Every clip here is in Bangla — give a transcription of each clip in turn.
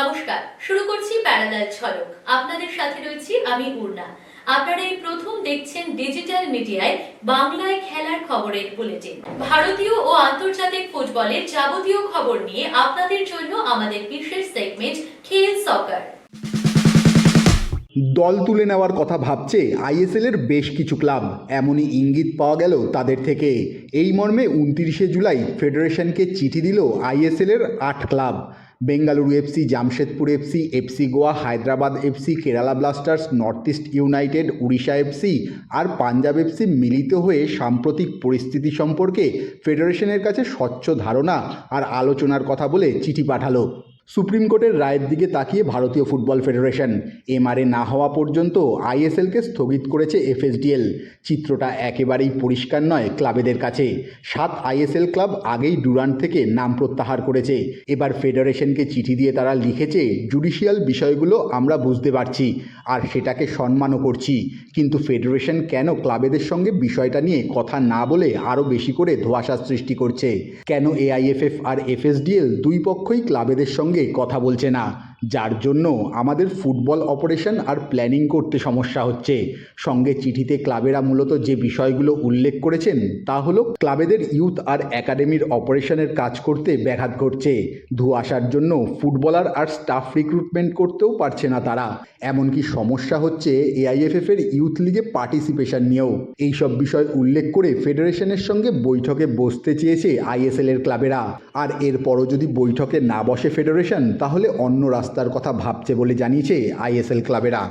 নমস্কার, শুরু করছি প্যারালাল ঝলক আপনাদের সাথে রয়েছি আমি পূর্ণা আপনারা এই প্রথম দেখছেন ডিজিটাল মিডিয়ায় বাংলায় খেলার খবরের বুলেটিন। ভারতীয় ও আন্তর্জাতিক ফুটবলের যাবতীয় খবর নিয়ে আপনাদের জন্য আমাদের বিশেষ সেগমেন্ট খেল সকার দল তুলে নেওয়ার কথা ভাবছে আইএসএল এর বেশ কিছু ক্লাব। এমনই ইঙ্গিত পাওয়া গেল তাদের থেকে। এই মর্মে উনত্রিশে জুলাই ফেডারেশনকে চিঠি দিল আইএসএল এর আট club. Bengaluru FC, Jamshedpur FC FC Goa, Hyderabad FC, Kerala Blasters, North East United, Odisha FC আর পাঞ্জাব এফসি মিলিত হয়ে সাম্প্রতিক পরিস্থিতি সম্পর্কে ফেডারেশনের কাছে স্বচ্ছ ধারণা আর আলোচনার কথা বলে চিঠি পাঠালো। সুপ্রিম কোর্টের রায়ের দিকে তাকিয়ে ভারতীয় ফুটবল ফেডারেশন। এমআরএ না হওয়া পর্যন্ত আইএসএলকে স্থগিত করেছে এফএসডিএল। চিত্রটা একেবারেই পরিষ্কার নয় ক্লাবেদের কাছে। সাত আইএসএল ক্লাব আগেই ডুরান্ট থেকে নাম প্রত্যাহার করেছে। এবার ফেডারেশনকে চিঠি দিয়ে তারা লিখেছে, জুডিশিয়াল বিষয়গুলো আমরা বুঝতে পারছি আর সেটাকে সম্মানও করছি। কিন্তু ফেডারেশন কেন ক্লাবেদের সঙ্গে বিষয়টা নিয়ে কথা না বলে আরও বেশি করে ধোঁয়াশা সৃষ্টি করছে? কেন এআইএফএফ আর এফএসডিএল দুই পক্ষই ক্লাবেদের সঙ্গে কথা বলছে না। যার জন্য আমাদের ফুটবল অপারেশন আর প্ল্যানিং করতে সমস্যা হচ্ছে। সঙ্গে চিঠিতে ক্লাবেরা মূলত যে বিষয়গুলো উল্লেখ করেছেন, তা হলো ক্লাবেদের ইউথ আর একাডেমির অপারেশনের কাজ করতে ব্যাঘাত ঘটছে। ধোঁয়াশার জন্য ফুটবলার আর স্টাফ রিক্রুটমেন্ট করতেও পারছে না তারা। এমনকি সমস্যা হচ্ছে এআইএফএফ এর ইউথ লিগে পার্টিসিপেশন নিয়েও। এইসব বিষয় উল্লেখ করে ফেডারেশনের সঙ্গে বৈঠকে বসতে চেয়েছে আইএসএল এর ক্লাবেরা। আর এরপরও যদি বৈঠকে না বসে ফেডারেশন, তাহলে অন্য রাস্তার কথা ভাবছে বলে জানিয়েছে আইএসএল ক্লাবেরা।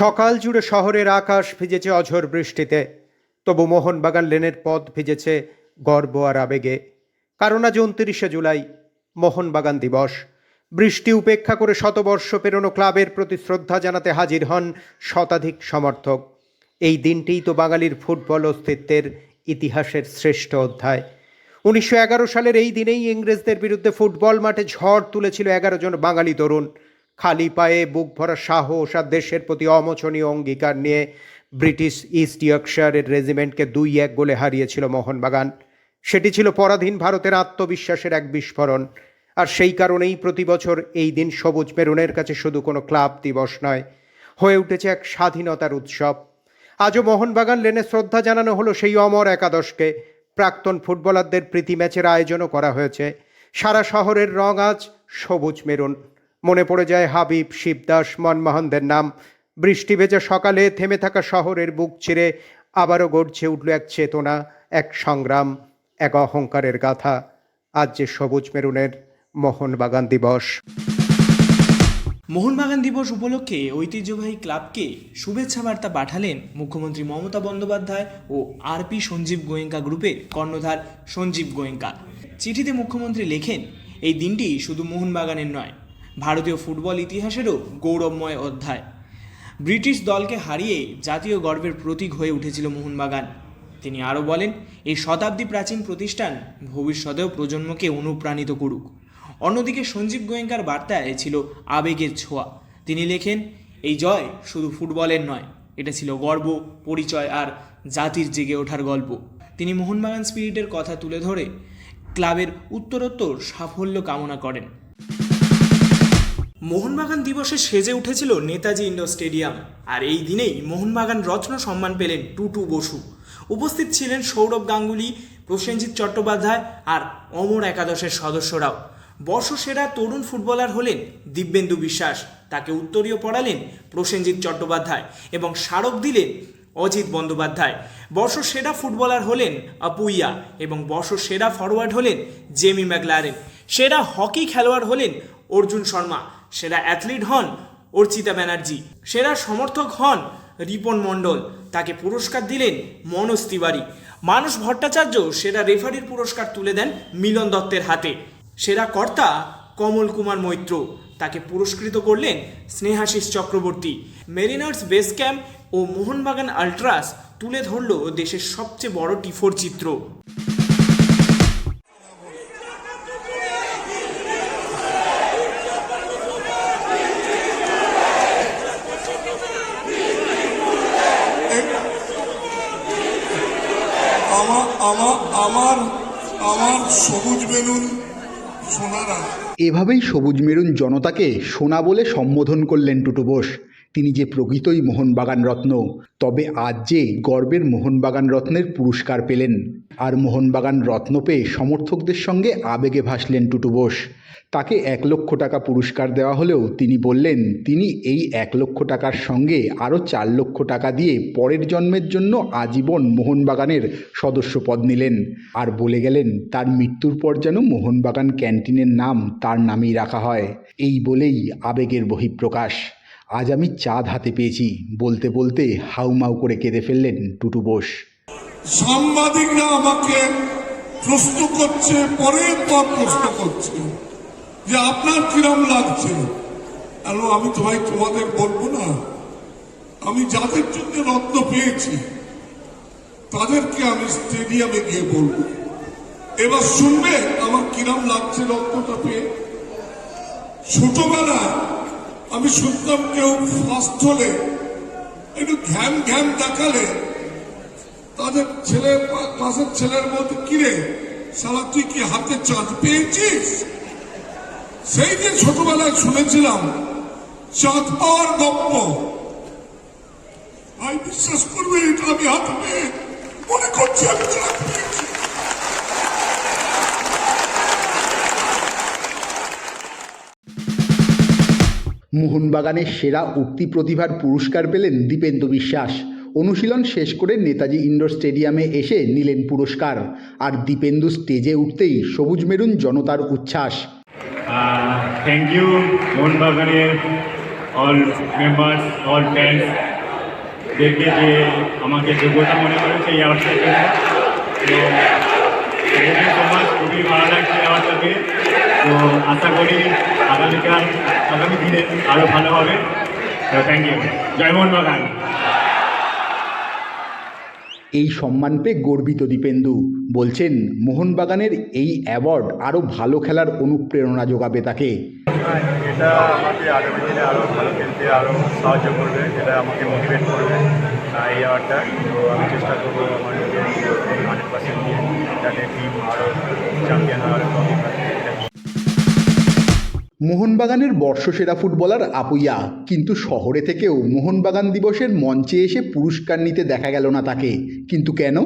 সকাল জুড়ে শহরের আকাশ ভিজেছে অঝোর বৃষ্টিতে। তবু মোহনবাগান লেনের পথ ভিজেছে গর্ব আর আবেগে। কারণ আজ উনত্রিশে জুলাই, মোহনবাগান দিবস। বৃষ্টি উপেক্ষা করে শতবর্ষ পেরোনো ক্লাবের প্রতি শ্রদ্ধা জানাতে হাজির হন শতাধিক সমর্থক। এই দিনটিই তো বাঙালির ফুটবল অস্তিত্বের ইতিহাসের শ্রেষ্ঠ অধ্যায়। উনিশশো এগারো সালের এই দিনেই ইংরেজদের বিরুদ্ধে ফুটবল মাঠে ঝড় তুলেছিল এগারো জন বাঙালি তরুণ। খালি পায়ে বুক ভরা সাহস আর দেশের প্রতি অমোচনীয় অঙ্গীকার নিয়ে ব্রিটিশ ইস্ট ইয়র্কশায়ারের রেজিমেন্টকে দুই এক গোলে হারিয়েছিল মোহনবাগান। সেটি ছিল পরাধীন ভারতের আত্মবিশ্বাসের এক বিস্ফোরণ। আর সেই কারণেই প্রতি বছর এই দিন সবুজ মেরুনের কাছে শুধু কোনো ক্লাব দিবস নয়, হয়ে উঠেছে এক স্বাধীনতার উৎসব। আজও মোহনবাগান লেনে শ্রদ্ধা জানানো হলো সেই অমর একাদশকে। প্রাক্তন ফুটবলারদের প্রীতি ম্যাচের আয়োজনও করা হয়েছে। সারা শহরের রং আজ সবুজ মেরুন। মনে পড়ে যায় হাবিব, শিবদাস, মনমোহনদের নাম। বৃষ্টি ভেজা সকালে থেমে থাকা শহরের বুক চিরে আবারও গড়ছে উঠল এক চেতনা, এক সংগ্রাম, এক অহংকারের গাথা। আজ যে সবুজ মেরুনের মোহনবাগান দিবস। মোহনবাগান দিবস উপলক্ষে ঐতিহ্যবাহী ক্লাবকে শুভেচ্ছা বার্তা পাঠালেন মুখ্যমন্ত্রী মমতা বন্দ্যোপাধ্যায় ও আরপি সঞ্জীব গোয়েঙ্কা গ্রুপের কর্ণধার সঞ্জীব গোয়েঙ্কা। চিঠিতে মুখ্যমন্ত্রী লেখেন, এই দিনটি শুধু মোহনবাগানের নয় ভারতীয় ফুটবল ইতিহাসেরও গৌরবময় অধ্যায়। ব্রিটিশ দলকে হারিয়ে জাতীয় গর্বের প্রতীক হয়ে উঠেছিল মোহনবাগান। তিনি আরও বলেন, এই শতাব্দী প্রাচীন প্রতিষ্ঠান ভবিষ্যতেও প্রজন্মকে অনুপ্রাণিত করুক। অন্যদিকে সঞ্জীব গোয়েঙ্কার বার্তায় ছিল আবেগের ছোঁয়া। তিনি লেখেন, এই জয় শুধু ফুটবলের নয়, এটা ছিল গর্ব, পরিচয় আর জাতির জেগে ওঠার গল্প। তিনি মোহনবাগান স্পিরিটের কথা তুলে ধরে ক্লাবের উত্তরোত্তর সাফল্য কামনা করেন। মোহনবাগান দিবসে সেজে উঠেছিল নেতাজি ইন্ডোর স্টেডিয়াম। আর এই দিনেই মোহনবাগান রত্ন সম্মান পেলেন টুটু বসু। উপস্থিত ছিলেন সৌরভ গাঙ্গুলি, প্রসেনজিৎ চট্টোপাধ্যায় আর অমর একাদশের সদস্যরাও। বর্ষসেরা তরুণ ফুটবলার হলেন দিব্যেন্দু বিশ্বাস। তাকে উত্তরীয় পড়ালেন প্রসেনজিৎ চট্টোপাধ্যায় এবং স্মারক দিলেন অজিত বন্দ্যোপাধ্যায়। বর্ষসেরা ফুটবলার হলেন আপুইয়া এবং বর্ষসেরা ফরওয়ার্ড হলেন জেমি ম্যাকলারেন। সেরা হকি খেলোয়াড় হলেন অর্জুন শর্মা। সেরা অ্যাথলিট হন অর্চিতা ব্যানার্জি, সেরা সমর্থক হন রিপন মণ্ডল। তাকে পুরস্কার দিলেন মনোজ তিওয়ারি। মানস ভট্টাচার্য সেরা রেফারির পুরস্কার তুলে দেন মিলন দত্তের হাতে। সেরা কর্তা কমল কুমার মৈত্র। তাকে পুরস্কৃত করলেন Snehasish Chakraborty. Mariners base camp ও মোহনবাগান আল্ট্রাস তুলে ধরলো দেশের সবচেয়ে বড় টিফোর চিত্র আমার আমার আমার আমার সবুজ সোনারা। এভাবেই সবুজ মেরুন জনতাকে সোনা বলে সম্বোধন করলেন টুটু বোস। তিনি যে প্রকৃতই মোহনবাগান রত্ন, তবে আজ যে গর্বের মোহনবাগান রত্নের পুরস্কার পেলেন। আর মোহনবাগান রত্ন পেয়ে সমর্থকদের সঙ্গে আবেগে ভাসলেন টুটু বোস। তাকে এক লক্ষ টাকা পুরস্কার দেওয়া হলেও তিনি বললেন, তিনি এই এক লক্ষ টাকার সঙ্গে আরও চার লক্ষ টাকা দিয়ে পরের জন্মের জন্য আজীবন মোহনবাগানের সদস্য পদ নিলেন। আর বলে গেলেন, তার মৃত্যুর পর যেন মোহনবাগান ক্যান্টিনের নাম তার নামেই রাখা হয়। এই বলেই আবেগের বহিঃপ্রকাশ। আজ আমি চাঁদ হাতে পেয়েছি। বলতে বলতে হাউমাউ করে কেঁদে ফেললেন টুটু বোস। সাংবাদিকরা আমাকে প্রশ্ন করছে পরের পর প্রশ্ন করছে। যে আপনার কিরম লাগছে? আলো আমি তো ভাই তোমাদের বলব না। আমি যাদের জন্য রত্ন পেয়েছি, তাদেরকে আমি স্টেডিয়ামে গিয়ে বলব। এবার শুনবে আমার কিরম লাগছে রত্নটা পেয়ে। ছোটবেলায় আমি শুনতাম কেউ ফার্স্ট হলে একটু ঘ্যাম ঘ্যাম দেখালে, তাদের ছেলে, ক্লাসের ছেলের মধ্যে কিরে সারা তুই কি হাতে চাঁদ পেয়েছিস? সেই যে ছোটবেলায় শুনেছিলাম, চাঁদ পাওয়ার গপ্প। ভাই, বিশ্বাস করবে, এটা আমি হাতে পেয়ে মনে করছি আমি চাঁদ পেয়েছি। মোহনবাগানের সেরা উক্তি প্রতিভার পুরস্কার পেলেন দীপেন্দু বিশ্বাস। অনুশীলন শেষ করে নেতাজি ইন্ডোর স্টেডিয়ামে এসে নিলেন পুরস্কার। আর দীপেন্দু স্টেজে উঠতেই সবুজ মেরুন জনতার উচ্ছ্বাস। থ্যাংক ইউ মোহনবাগানের অল মেম্বার্স অল ফ্যান্স দেখে যে আমাকে যোগ্যতা মনে করেছে এই মাচ খুবই ভালো লাগছে পেয়ে তো আশা করি আগামীকাল আগামী দিনে আরও ভালো হবে। তো থ্যাংক ইউ জয় মোহনবাগান। এই সম্মান পেয়ে গর্বিত দীপেন্দু। বলছেন মোহনবাগানের এই অ্যাওয়ার্ড আরও ভালো খেলার অনুপ্রেরণা যোগাবে তাকে। এটা আমাকে আগামী দিনে আরও ভালো খেলতে আরও সাহায্য করবে এটা আমাকে মোটিভেট করবে এই অ্যাওয়ার্ডটা তো আমি চেষ্টা করব আমার নিজের হান্ড্রেড পার্সেন্ট দিয়ে যাতে টিম আরও চ্যাম্পিয়ন হয় মোহনবাগানের বর্ষসেরা ফুটবলার আপুইয়া। কিন্তু শহরে থেকেও মোহনবাগান দিবসের মঞ্চে এসে পুরস্কার নিতে দেখা গেল না তাকে। কিন্তু কেন?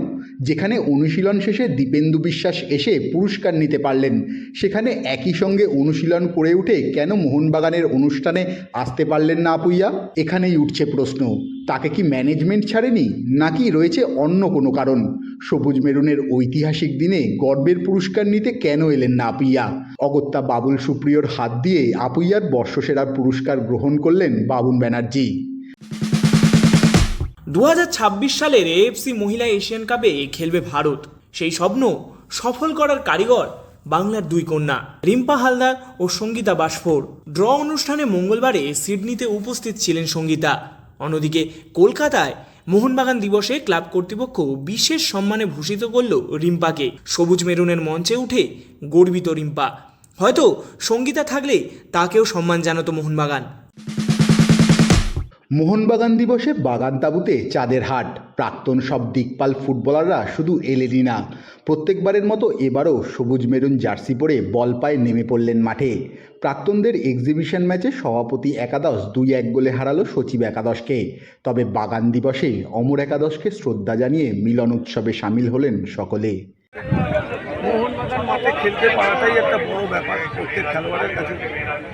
যেখানে অনুশীলন শেষে দীপেন্দু বিশ্বাস এসে পুরস্কার নিতে পারলেন, সেখানে একই সঙ্গে অনুশীলন করে উঠে কেন মোহনবাগানের অনুষ্ঠানে আসতে পারলেন না আপুইয়া? এখানেই উঠছে প্রশ্ন। তাকে কি ম্যানেজমেন্ট ছাড়েনি? নাকি রয়েছে অন্য কোনো কারণ? সবুজ মেরুনের ঐতিহাসিক দিনে গর্বের পুরস্কার নিতে কেন এলেন না আপুইয়া? অগত্যা বাবুল সুপ্রিয়র হাত দিয়ে আপুইয়ার বর্ষসেরা পুরস্কার গ্রহণ করলেন বাবুন ব্যানার্জি। দু হাজার ছাব্বিশ সালের এএফসি মহিলা এশিয়ান কাপে খেলবে ভারত। সেই স্বপ্ন সফল করার কারিগর বাংলার দুই কন্যা, রিম্পা হালদার ও সঙ্গীতা বাসফোর। ড্র অনুষ্ঠানে মঙ্গলবারে সিডনিতে উপস্থিত ছিলেন সঙ্গীতা। অন্যদিকে কলকাতায় মোহনবাগান দিবসে ক্লাব কর্তৃপক্ষ বিশেষ সম্মানে ভূষিত করল রিম্পাকে। সবুজ মেরুনের মঞ্চে উঠে গর্বিত রিম্পা। হয়তো সঙ্গীতা থাকলে তাকেও সম্মান জানাতো মোহনবাগান। মোহনবাগান দিবসে বাগান তাঁবুতে চাঁদের হাট। প্রাক্তন সব দিকপাল ফুটবলাররা শুধু এলেনই না, প্রত্যেকবারের মতো এবারও সবুজ মেরুন জার্সি পরে বল পায়ে নেমে পড়লেন মাঠে। প্রাক্তনদের এক্সিবিশন ম্যাচে সভাপতি একাদশ দুই এক গোলে হারালো সচিব একাদশকে। তবে বাগান দিবসে অমর একাদশকে শ্রদ্ধা জানিয়ে মিলন উৎসবে সামিল হলেন সকলে। মোহনবাগান মাঠে খেলতে পারাটাই একটা বড় ব্যাপার প্রত্যেক খেলোয়াড়ের কাছে।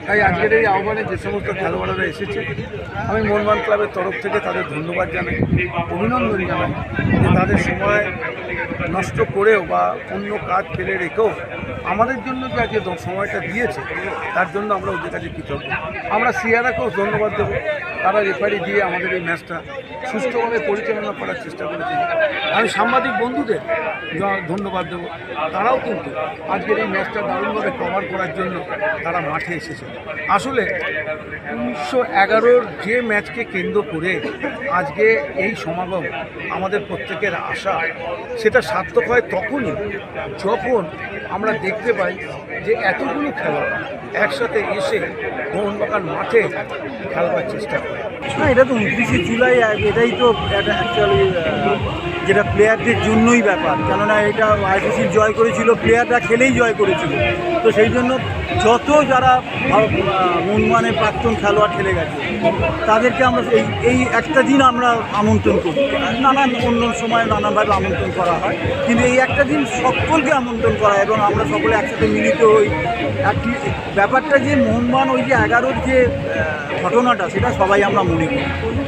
তাই আজকের এই আহ্বানে যে সমস্ত খেলোয়াড়রা এসেছে, আমি মোহনবাগান ক্লাবের তরফ থেকে তাদের ধন্যবাদ জানাই, অভিনন্দন জানাই যে তাদের সময় নষ্ট করেও বা অন্য কাজ ফেলে রেখেও আমাদের জন্য যে আজকে সময়টা দিয়েছে, তার জন্য আমরা ওদের কাছে কৃতজ্ঞ। আমরা সিয়ারাকেও ধন্যবাদ দেবো। তারা রেফারি দিয়ে আমাদের এই ম্যাচটা সুষ্ঠুভাবে পরিচালনা করার চেষ্টা করেছে। আমি সাংবাদিক বন্ধুদের ধন্যবাদ দেবো। তারাও কিন্তু আজকের এই ম্যাচটা দারুণভাবে কভার করার জন্য তারা মাঠে এসেছে। আসলে উনিশশো এগারোর যে ম্যাচকে কেন্দ্র করে আজকে এই সমাগম আমাদের প্রত্যেকের আশা, সেটা সার্থক হয় তখনই যখন আমরা দেখতে পাই যে এতগুলো খেলোয়াড় একসাথে এসে মোহনবাগান মাঠে খেলবার চেষ্টা করে। এটা তো উনত্রিশে জুলাই, এটাই তো অ্যাকচুয়ালি যেটা প্লেয়ারদের জন্যই ব্যাপার। কেননা এটা আইসিসি জয় করেছিল প্লেয়াররা খেলেই জয় করেছিল। তো সেই জন্য যত যারা আহ, প্রাক্তন খেলোয়াড় খেলে গেছে তাদেরকে আমরা এই এই একটা দিন আমরা আমন্ত্রণ করি। নানান অন্য সময় নানানভাবে আমন্ত্রণ করা হয় কিন্তু এই একটা দিন সকলকে আমন্ত্রণ করা এবং আমরা সকলে একসাথে মিলিত হই। একটি ব্যাপারটা যে মোহনবাগান ওই যে এগারোর যে ঘটনাটা সেটা সবাই আমরা মনে করি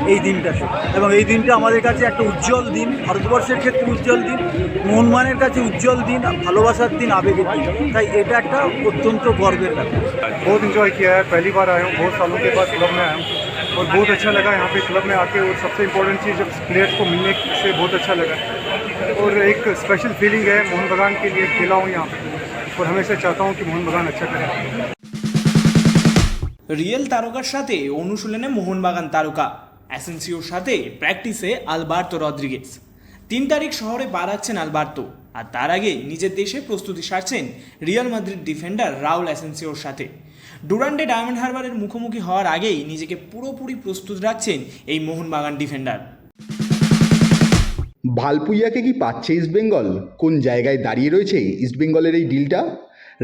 এই দিনটাতে এবং এই দিনটা আমাদের কাছে একটা উজ্জ্বল দিন ভারতবর্ষের ক্ষেত্রে উজ্জ্বল দিন মোহনবাগানের কাছে উজ্জ্বল দিন ভালোবাসার দিন আবেগের দিন। তাই এটা একটা অত্যন্ত গর্বের ব্যাপার बहुत इंजॉय किया है पहली बार आया हूँ बहुत सालों के बाद क्लब में आया हूँ और बहुत अच्छा लगा यहाँ पे क्लब में आके और सबसे इम्पोर्टेंट चीज़ जब प्लेयर्स को मिलने से बहुत अच्छा लगा और एक स्पेशल फीलिंग है मोहन बगान के लिए खेला हूँ यहाँ पे और हमेशा चाहता हूँ कि मोहन बगान अच्छा करे রিয়েল তারকার সাথে অনুশীলনে মোহনবাগান তারকা অ্যাসেন্সিওর সাথে প্র্যাকটিসে আলবার্তো রদ্রিগেজ তিন তারিখ শহরে পা রাখছেন আলবার্তো আর তার আগে নিজের দেশে প্রস্তুতি সারছেন রিয়াল মাদ্রিদ ডিফেন্ডার রাউল অ্যাসেন্সিওর সাথে। ডুরান্ডে ডায়মন্ড হারবারের মুখোমুখি হওয়ার আগেই নিজেকে পুরোপুরি প্রস্তুত রাখছেন এই মোহনবাগান ডিফেন্ডার। ভালপুইয়াকে কি পাচ্ছে ইস্টবেঙ্গল কোন জায়গায় দাঁড়িয়ে রয়েছে ইস্টবেঙ্গলের এই ডিলটা?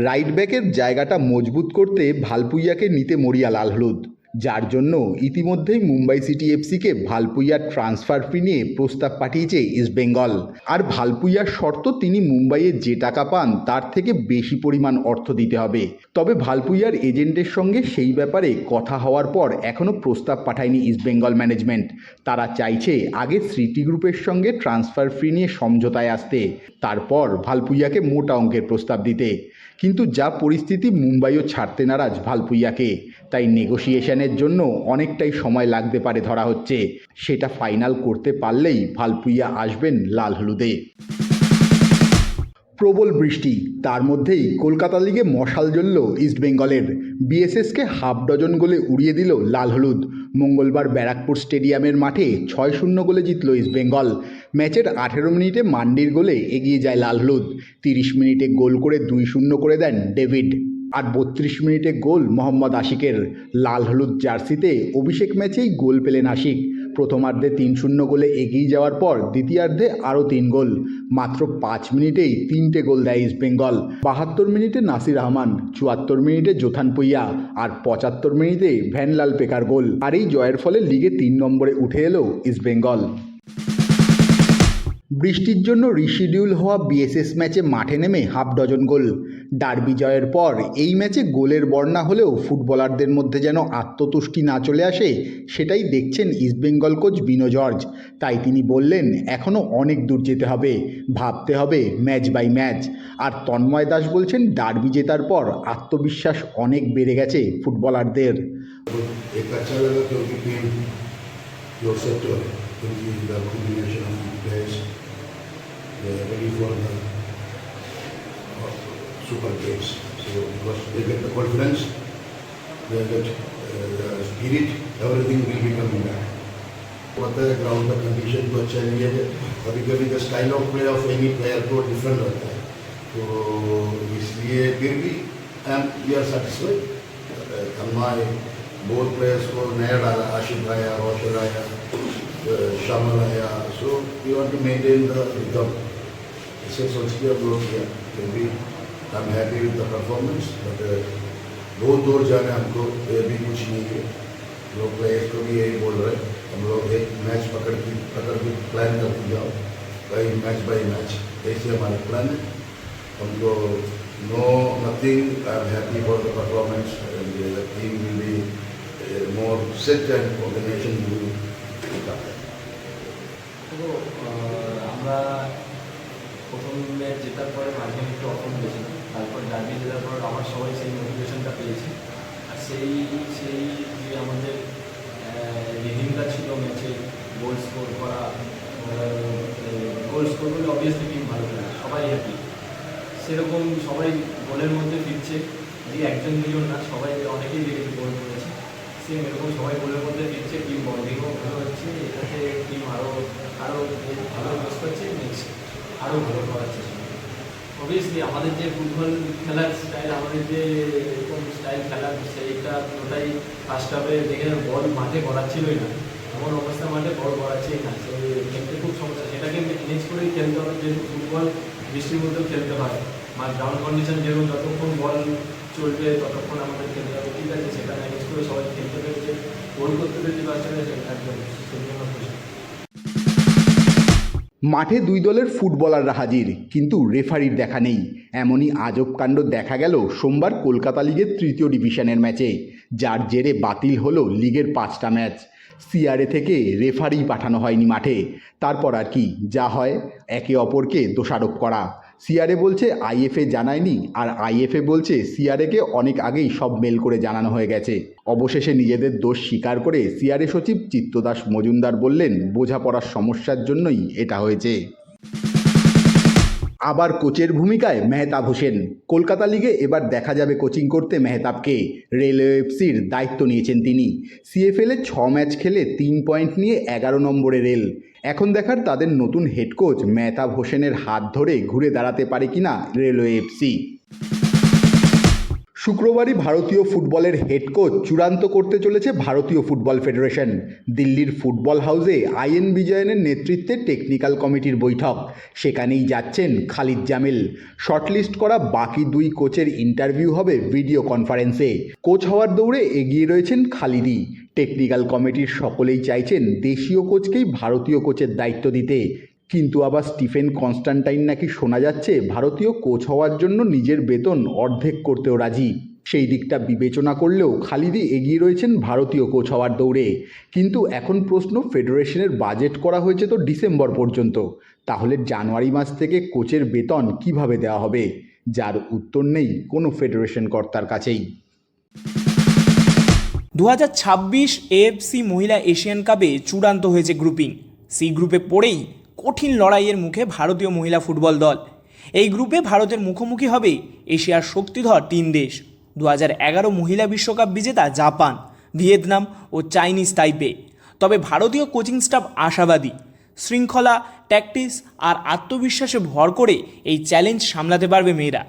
রাইট ব্যাকের জায়গাটা মজবুত করতে ভালপুইয়াকে নিতে মরিয়া লাল হলুদ। যার জন্য ইতিমধ্যেই মুম্বাই সিটি এফসিকে ভালপুইয়ার ট্রান্সফার ফি নিয়ে প্রস্তাব পাঠিয়েছে ইস্টবেঙ্গল আর ভালপুইয়ার শর্ত, তিনি মুম্বাইয়ে যে টাকা পান তার থেকে বেশি পরিমাণ অর্থ দিতে হবে। তবে ভালপুইয়ার এজেন্টের সঙ্গে সেই ব্যাপারে কথা হওয়ার পর এখনও প্রস্তাব পাঠায়নি ইস্টবেঙ্গল ম্যানেজমেন্ট। তারা চাইছে আগে স্মৃতি গ্রুপের সঙ্গে ট্রান্সফার ফি নিয়ে সমঝোতায় আসতে, তারপর ভালপুইয়াকে মোটা অঙ্কের প্রস্তাব দিতে। কিন্তু যা পরিস্থিতি মুম্বাইও ছাড়তে নারাজ ভালপুইয়াকে। তাই নেগোসিয়েশনের জন্য অনেকটাই সময় লাগতে পারে ধরা হচ্ছে। সেটা ফাইনাল করতে পারলেই ভালপুইয়া আসবেন লাল হলুদে। প্রবল বৃষ্টি, তার মধ্যেই কলকাতা লিগে মশাল জ্বলল ইস্টবেঙ্গলের বিএসএসকে হাফ ডজন গোলে উড়িয়ে দিল লাল হলুদ। মঙ্গলবার ব্যারাকপুর স্টেডিয়ামের মাঠে ছয় শূন্য গোলে জিতল ইস্টবেঙ্গল ম্যাচের আঠেরো মিনিটে মান্ডির গোলে এগিয়ে যায় লাল হলুদ। তিরিশ মিনিটে গোল করে দুই শূন্য করে দেন ডেভিড। আর বত্রিশ মিনিটে গোল মোহাম্মদ আশিকের লাল হলুদ জার্সিতে অভিষেক ম্যাচেই গোল পেলেন আশিক। প্রথমার্ধে তিন শূন্য গোলে এগিয়ে যাওয়ার পর দ্বিতীয়ার্ধে আরও তিন গোল। মাত্র পাঁচ মিনিটেই তিনটে গোল দেয় ইস্টবেঙ্গল বাহাত্তর মিনিটে নাসির রহমান চুয়াত্তর মিনিটে জোথান পুইয়া আর পঁচাত্তর মিনিটে ভ্যানলাল পেকার গোল। আর এই জয়ের ফলে লিগে তিন নম্বরে উঠে এলো ইস্টবেঙ্গল বৃষ্টির জন্য রিশিডিউল হওয়া বিএসএস ম্যাচে মাঠে নেমে হাফ ডজন গোল ডার্বি জয়ের পর এই ম্যাচে গোলের বর্ণা হলেও ফুটবলারদের মধ্যে যেন আত্মতুষ্টি না চলে আসে সেটাই দেখছেন ইস্টবেঙ্গল কোচ বিনো জর্জ তাই তিনি বললেন এখনও অনেক দূর যেতে হবে ভাবতে হবে ম্যাচ বাই ম্যাচ আর তন্ময় দাস বলছেন ডার্বি জেতার পর আত্মবিশ্বাস অনেক বেড়ে গেছে ফুটবলারদের एक अच्छा लगा क्योंकि टीम लोग सेट हो क्योंकि the combination of players ready for the uh, super games. So because they get the confidence, they get uh, the spirit, everything will be coming back. पता है ग्राउंड का कंडीशन तो अच्छा नहीं है कभी कभी the style of play of any player को डिफरेंट होता है तो इसलिए फिर भी I am we are satisfied हमारे बहुत प्लेयर्स को नया डाला आशिफ आया रोशन आया शामिल आया so we want to maintain the rhythm इसे सोच के हम लोग किया फिर भी I am happy with the performance but बहुत दूर जाना हमको ये भी कुछ नहीं है लोग प्लेयर्स को भी यही बोल रहे हैं हम लोग एक मैच पकड़ के पकड़ के प्लान करके जाओ बाई मैच बाई मैच ऐसे हमारा प्लान है हमको no nothing I am happy for the performance the team will be more set and organisation will তো আমরা প্রথম জেতার পরে মাঝখানে একটু অফন গেছিল তারপর ডার্বি জেতার পর আবার সবাই সেই মোটিভেশনটা পেয়েছি। আর সেই সেই যে আমাদের রিডিংটা ছিল ম্যাচে গোল স্কোর করা গোল স্কোর করলে অবভিয়াসলি টিম ভালো খেলে সবাই হ্যাপি সেরকম সবাই গোলের মধ্যে ফিরছে যে একজন দুজন না, সবাই অনেকেই দেখেছি গোল করেছে। সেম এরকম সবাই গোলের মধ্যে ফিরছে টিম বন্ডিংও ভালো হচ্ছে, এটাতে টিম আরও আরও ভালো করছে নেক্সট আরও ভালো করার চেষ্টা অবভিয়াসলি আমাদের যে ফুটবল খেলার স্টাইল আমাদের যে এরকম স্টাইল খেলার সেইটা পুরোটাই ফার্স্ট হাফে দেখে বল মাঠে গড়াচ্ছিলই না। এমন অবস্থা মাঠে বল গড়াচ্ছেই না। সে খেলতে খুব সমস্যা। সেটাকে ম্যানেজ করেই খেলতে হবে। যেহেতু ফুটবল বৃষ্টির মধ্যেও খেলতে হয়। বা গ্রাউন্ড কন্ডিশন যেরকম, যতক্ষণ বল চলবে, ততক্ষণ আমাদের খেলতে হবে। ঠিক আছে, সেটা ম্যানেজ করে সবাই খেলতে পেরেছে। গোল করতে পেরেছে ফার্স্ট হাফে সেটা একদম সেই জন্য খুশি মাঠে দুই দলের ফুটবলাররা হাজির, কিন্তু রেফারির দেখা নেই। এমনই আজব কাণ্ড দেখা গেল সোমবার কলকাতা লিগের তৃতীয় ডিভিশনের ম্যাচে, যার জেরে বাতিল হলো লিগের পাঁচটা ম্যাচ। সিআরএ থেকে রেফারি পাঠানো হয়নি মাঠে। তারপর আর কি, যা হয় একে অপরকে দোষারোপ করা। সিআরএ বলছে আইএফএ জানায়নি আর আইএফএ বলছে সিআরএকে অনেক আগেই সব মেল করে জানানো হয়ে গেছে। অবশেষে নিজেদের দোষ স্বীকার করে সিআরএ সচিব চিত্তদাস মজুমদার বললেন বোঝাপড়ার সমস্যার জন্যই এটা হয়েছে। আবার কোচের ভূমিকায় মেহতাব হোসেন। কলকাতা লিগে এবার দেখা যাবে কোচিং করতে মেহতাবকে। রেলওয়ে এফসির দায়িত্ব নিয়েছেন তিনি। সিএফএলে ছ ম্যাচ খেলে তিন পয়েন্ট নিয়ে এগারো নম্বরে রেল। এখন দেখার তাদের নতুন হেড কোচ মেহতাব হোসেনের হাত ধরে ঘুরে দাঁড়াতে পারে কিনা রেলওয়ে এফসি। শুক্রবারই ভারতীয় ফুটবলের হেড কোচ চূড়ান্ত করতে চলেছে ভারতীয় ফুটবল ফেডারেশন দিল্লির ফুটবল হাউসে আইএন বিজয়নের নেতৃত্বে টেকনিক্যাল কমিটির বৈঠক। সেখানেই যাচ্ছেন খালিদ জামিল। শর্টলিস্ট করা বাকি দুই কোচের ইন্টারভিউ হবে ভিডিও কনফারেন্সে কোচ হওয়ার দৌড়ে এগিয়ে রয়েছেন খালিদি টেকনিক্যাল কমিটির সকলেই চাইছেন দেশীয় কোচকেই ভারতীয় কোচের দায়িত্ব দিতে। কিন্তু আবার স্টিফেন কনস্টান্টাইন নাকি শোনা যাচ্ছে ভারতীয় কোচ হওয়ার জন্য নিজের বেতন অর্ধেক করতেও রাজি। সেই দিকটা বিবেচনা করলেও খালিদি এগিয়ে রয়েছেন ভারতীয় কোচ হওয়ার দৌড়ে। কিন্তু এখন প্রশ্ন ফেডারেশনের বাজেট করা হয়েছে তো ডিসেম্বর পর্যন্ত। তাহলে জানুয়ারি মাস থেকে কোচের বেতন কীভাবে দেওয়া হবে? যার উত্তর নেই কোনো ফেডারেশন কর্তার কাছেই। দু হাজার ছাব্বিশ এএফসি মহিলা এশিয়ান কাপে চূড়ান্ত হয়েছে গ্রুপিং। সি গ্রুপে পড়েই কঠিন লড়াইয়ের মুখে ভারতীয় মহিলা ফুটবল দল। এই গ্রুপে ভারতের মুখোমুখি হবে এশিয়ার শক্তিধর তিন দেশ। দু এগারো মহিলা বিশ্বকাপ বিজেতা জাপান, ভিয়েতনাম ও চাইনিজ তাইপে। তবে ভারতীয় কোচিং স্টাফ আশাবাদী। শৃঙ্খলা, ট্যাকটিস আর আত্মবিশ্বাসে ভর করে এই চ্যালেঞ্জ সামলাতে পারবে মেয়েরা।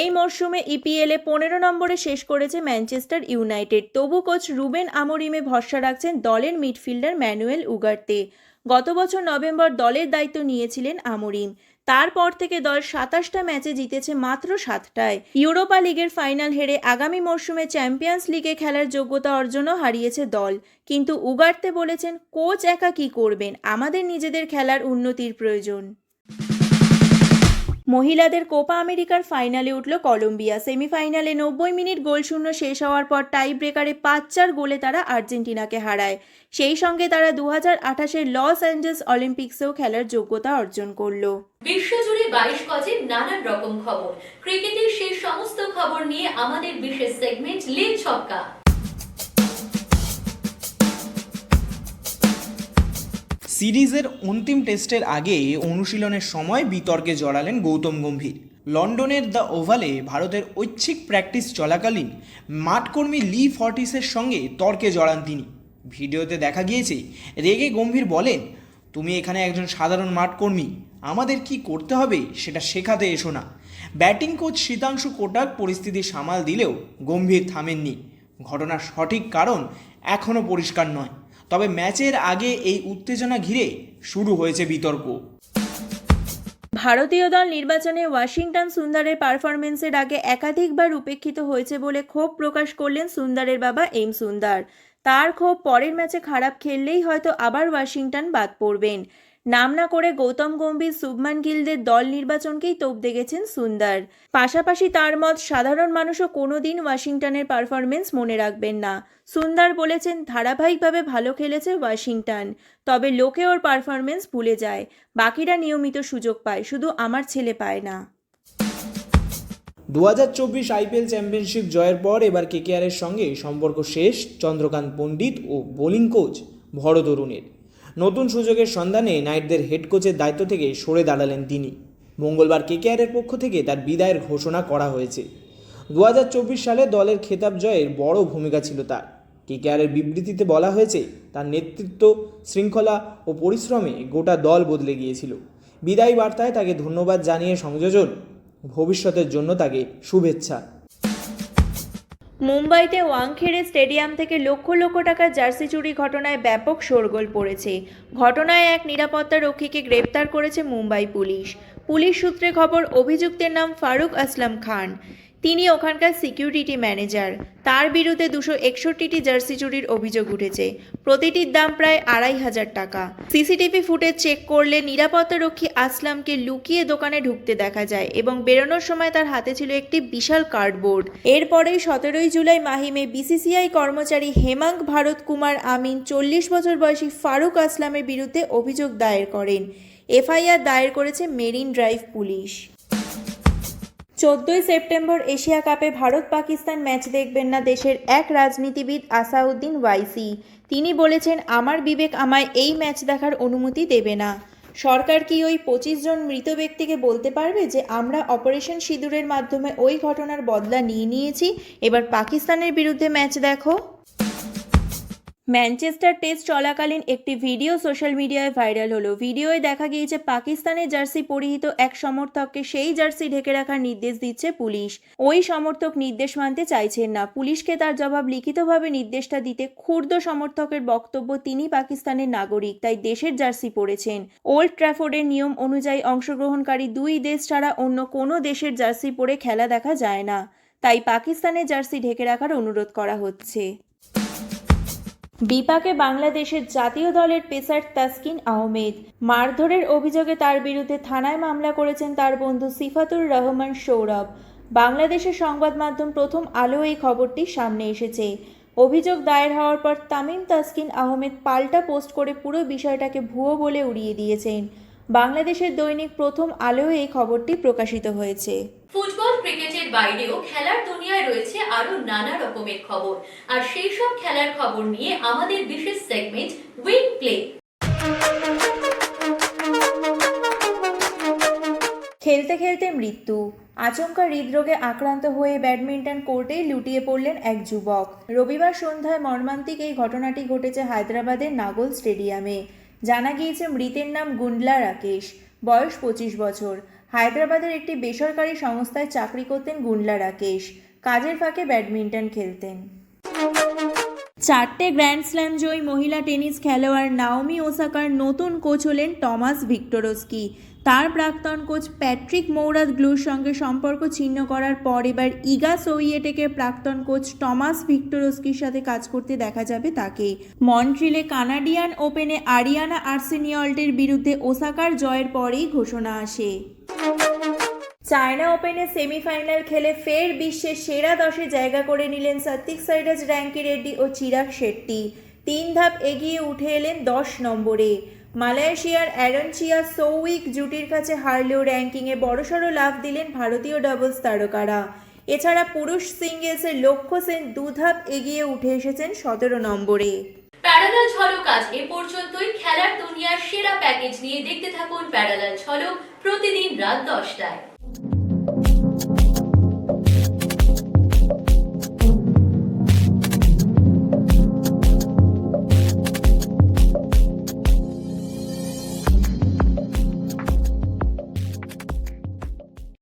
এই মরশুমে ইপিএলে পনেরো নম্বরে শেষ করেছে ম্যানচেস্টার ইউনাইটেড। তবু কোচ রুবেন আমরিমে ভরসা রাখছেন দলের মিডফিল্ডার ম্যানুয়েল উগার্তে। গত বছর নভেম্বর দলের দায়িত্ব নিয়েছিলেন আমরিম তারপর থেকে দল সাতাশটা ম্যাচে জিতেছে মাত্র সাতটায়। ইউরোপা লিগের ফাইনাল হেরে আগামী মরশুমে চ্যাম্পিয়ন্স লিগে খেলার যোগ্যতা অর্জনও হারিয়েছে দল। কিন্তু উগার্তে বলেছেন, কোচ একা কি করবেন? আমাদের নিজেদের খেলার উন্নতির প্রয়োজন। মহিলাদের কোপা আমেরিকার ফাইনালে উঠল কলম্বিয়া। সেমিফাইনালে নব্বই মিনিট গোল শূন্য শেষ হওয়ার পর টাই ব্রেকারে পাঁচ চার গোলে তারা আর্জেন্টিনাকে হারায়। সেই সঙ্গে তারা দু হাজার আঠাশের লস অ্যাঞ্জেলস অলিম্পিক্সেও খেলার যোগ্যতা অর্জন করল। বিশ্বজুড়ে বাইশ গজের নানান রকম খবর। ক্রিকেটের সেই সমস্ত খবর নিয়ে আমাদের বিশেষ সেগমেন্ট লিগ ছক্কা। সিরিজের অন্তিম টেস্টের আগে অনুশীলনের সময় বিতর্কে জড়ালেন গৌতম গম্ভীর। লন্ডনের দ্য ওভালে ভারতের ঐচ্ছিক প্র্যাকটিস চলাকালীন মাঠকর্মী লি ফর্টিসের সঙ্গে তর্কে জড়ান তিনি। ভিডিওতে দেখা গিয়েছে, রেগে গম্ভীর বলেন, তুমি এখানে একজন সাধারণ মাঠকর্মী, আমাদের কি করতে হবে সেটা শেখাতে এসো না। ব্যাটিং কোচ শীতাংশু কোটাক পরিস্থিতি সামাল দিলেও গম্ভীর থামেননি। ঘটনার সঠিক কারণ এখনও পরিষ্কার নয়। তবে ম্যাচের আগে এই উত্তেজনা ঘিরে শুরু হয়েছে বিতর্ক। ভারতীয় দল নির্বাচনে ওয়াশিংটন সুন্দরের পারফরমেন্সের আগে একাধিকবার উপেক্ষিত হয়েছে বলে ক্ষোভ প্রকাশ করলেন সুন্দরের বাবা এম সুন্দর। তার ক্ষোভ পরের ম্যাচে খারাপ খেললেই হয়তো আবার ওয়াশিংটন বাদ পড়বেন। নাম না করে গৌতম গম্ভীর, শুভমান গিলদের দল নির্বাচনকেই তোপ দেখেছেন সুন্দর। পাশাপাশি তার মত সাধারণ মানুষও কোনোদিন ওয়াশিংটনের পারফরমেন্স মনে রাখবেন না। সুন্দর বলেছেন, ধারাবাহিকভাবে ভালো খেলেছে ওয়াশিংটন, তবে লোকে ওর পারফরমেন্স ভুলে যায়। বাকিরা নিয়মিত সুযোগ পায়, শুধু আমার ছেলে পায় না। দু হাজার চব্বিশ আইপিএল চ্যাম্পিয়নশিপ জয়ের পর এবার কেকেআরের সঙ্গে সম্পর্ক শেষ, চন্দ্রকান্ত পণ্ডিত ও বোলিং কোচ ভরত অরুণের। নতুন সুযোগের সন্ধানে নাইটদের হেড কোচের দায়িত্ব থেকে সরে দাঁড়ালেন তিনি। মঙ্গলবার কেকেআরের পক্ষ থেকে তার বিদায়ের ঘোষণা করা হয়েছে। দু হাজার চব্বিশ সালে দলের খেতাব জয়ের বড় ভূমিকা ছিল তার। কেকেআরের বিবৃতিতে বলা হয়েছে, তার নেতৃত্ব, শৃঙ্খলা ও পরিশ্রমে গোটা দল বদলে গিয়েছিল। বিদায়ী বার্তায় তাকে ধন্যবাদ জানিয়ে সংযোজন, ভবিষ্যতের জন্য তাকে শুভেচ্ছা। মুম্বাইতে ওয়াংখেড়ে স্টেডিয়াম থেকে লক্ষ লক্ষ টাকার জার্সি চুরি ঘটনায় ব্যাপক শোরগোল পড়েছে। ঘটনায় এক নিরাপত্তা রক্ষীকে গ্রেপ্তার করেছে মুম্বাই পুলিশ। পুলিশ সূত্রে খবর, অভিযুক্তের নাম ফারুক আসলাম খান। তিনি ওখানকার সিকিউরিটি ম্যানেজার। তার বিরুদ্ধে দুশো একষট্টিটি জার্সি চুরির অভিযোগ উঠেছে। প্রতিটির দাম প্রায় আড়াই হাজার টাকা। সিসিটিভি ফুটেজ চেক করলে নিরাপত্তারক্ষী আসলামকে লুকিয়ে দোকানে ঢুকতে দেখা যায় এবং বেরোনোর সময় তার হাতে ছিল একটি বিশাল কার্ডবোর্ড। এরপরেই সতেরোই জুলাই মাহিমে বিসিসিআই কর্মচারী হেমাঙ্ক ভারত কুমার আমিন চল্লিশ বছর বয়সী ফারুক আসলামের বিরুদ্ধে অভিযোগ দায়ের করেন। এফআইআর দায়ের করেছে মেরিন ড্রাইভ পুলিশ। চোদ্দই সেপ্টেম্বর এশিয়া কাপে ভারত পাকিস্তান ম্যাচ দেখবেন না দেশের এক রাজনীতিবিদ আসাউদ্দিন ওয়াইসি। তিনি বলেছেন, আমার বিবেক আমায় এই ম্যাচ দেখার অনুমতি দেবে না। সরকার কি ওই পঁচিশ জন মৃত ব্যক্তিকে বলতে পারবে যে আমরা অপারেশন সিঁদুরের মাধ্যমে ওই ঘটনার বদলা নিয়ে নিয়েছি? এবার পাকিস্তানের বিরুদ্ধে ম্যাচ দেখো। ম্যানচেস্টার টেস্ট চলাকালীন একটি ভিডিও সোশ্যাল মিডিয়ায় ভাইরাল হলো। ভিডিওয় দেখা গিয়েছে পাকিস্তানের জার্সি পরিহিত এক সমর্থককে সেই জার্সি ঢেকে রাখার নির্দেশ দিচ্ছে পুলিশ। ওই সমর্থক নির্দেশ মানতে চাইছেন না। পুলিশকে তার জবাব লিখিতভাবে নির্দেশটা দিতে ক্ষুব্ধ সমর্থকের বক্তব্য তিনি পাকিস্তানের নাগরিক, তাই দেশের জার্সি পরেছেন। ওল্ড ট্র্যাফোর্ডের নিয়ম অনুযায়ী অংশগ্রহণকারী দুই দেশ ছাড়া অন্য কোনো দেশের জার্সি পরে খেলা দেখা যায় না। তাই পাকিস্তানের জার্সি ঢেকে রাখার অনুরোধ করা হচ্ছে। বিপাকে বাংলাদেশের জাতীয় দলের পেসার তাসকিন আহমেদ। মারধরের অভিযোগে তার বিরুদ্ধে থানায় মামলা করেছেন তার বন্ধু সিফাতুর রহমান সৌরভ। বাংলাদেশের সংবাদ মাধ্যম প্রথম আলো এই খবরটি সামনে এসেছে। অভিযোগ দায়ের হওয়ার পর তামিম তাসকিন আহমেদ পাল্টা পোস্ট করে পুরো বিষয়টাকে ভুয়ো বলে উড়িয়ে দিয়েছেন। বাংলাদেশের দৈনিক প্রথম আলো এই খবরটি প্রকাশিত হয়েছে। ফুটবল ক্রিকেটের বাইরেও খেলার দুনিয়ায় রয়েছে আরও নানা রকমের খবর। আর সেই সব খেলার খবর নিয়ে আমাদের বিশেষ সেগমেন্ট উইং প্লে খেলতে খেলতে মৃত্যু। আচমকা হৃদরোগে আক্রান্ত হয়ে ব্যাডমিন্টন কোর্টেই লুটিয়ে পড়লেন এক যুবক। রবিবার সন্ধ্যায় মর্মান্তিক এই ঘটনাটি ঘটেছে হায়দ্রাবাদের নাগল স্টেডিয়ামে। জানা গিয়েছে মৃতের নাম গুন্ডলা রাকেশ। বয়স পঁচিশ বছর। হায়দ্রাবাদের একটি বেসরকারি সংস্থায় চাকরি করতেন গুন্ডলা রাকেশ। কাজের ফাঁকে ব্যাডমিন্টন খেলতেন। চারটে গ্র্যান্ড স্ল্যাম জয়ী মহিলা টেনিস খেলোয়াড় নাওমি ওসাকার নতুন কোচ হলেন টমাস ভিক্টোরস্কি। তার প্রাক্তন কোচ প্যাট্রিক মৌরাত গ্লুর সঙ্গে সম্পর্ক ছিন্ন করার পর এবার ইগা সোইয়েটেকের প্রাক্তন কোচ টমাস ভিক্টোরস্কির সাথে কাজ করতে দেখা যাবে তাকে। মন্ট্রিলে কানাডিয়ান ওপেনে আরিয়ানা আর্সেনিয়ল্টের বিরুদ্ধে ওসাকার জয়ের পরেই ঘোষণা আসে। চায়না ওপেনে সেমিফাইনাল খেলে ফের বিশ্বের সেরা দশে জায়গা করে নিলেন সাত্বিক সাইরাজ র্যাঙ্কি রেড্ডি ও চিরাগ শেট্টি। তিন ধাপ এগিয়ে উঠে এলেন দশ নম্বরে। মালয়েশিয়ার অ্যারনচিয়া সৌইক জুটির কাছে হারলেও র্যাঙ্কিংয়ে বড়সড় লাভ দিলেন ভারতীয় ডাবলস তারকারা। এছাড়া পুরুষ সিঙ্গেলসের লক্ষ্য সেন দুধাপ এগিয়ে উঠে এসেছেন সতেরো নম্বরে। প্যারালাল ঝলক আজ এ পর্যন্তই। খেলার দুনিয়ার সেরা প্যাকেজ নিয়ে দেখতে থাকুন প্যারালাল ঝলক প্রতিদিন রাত দশটায়।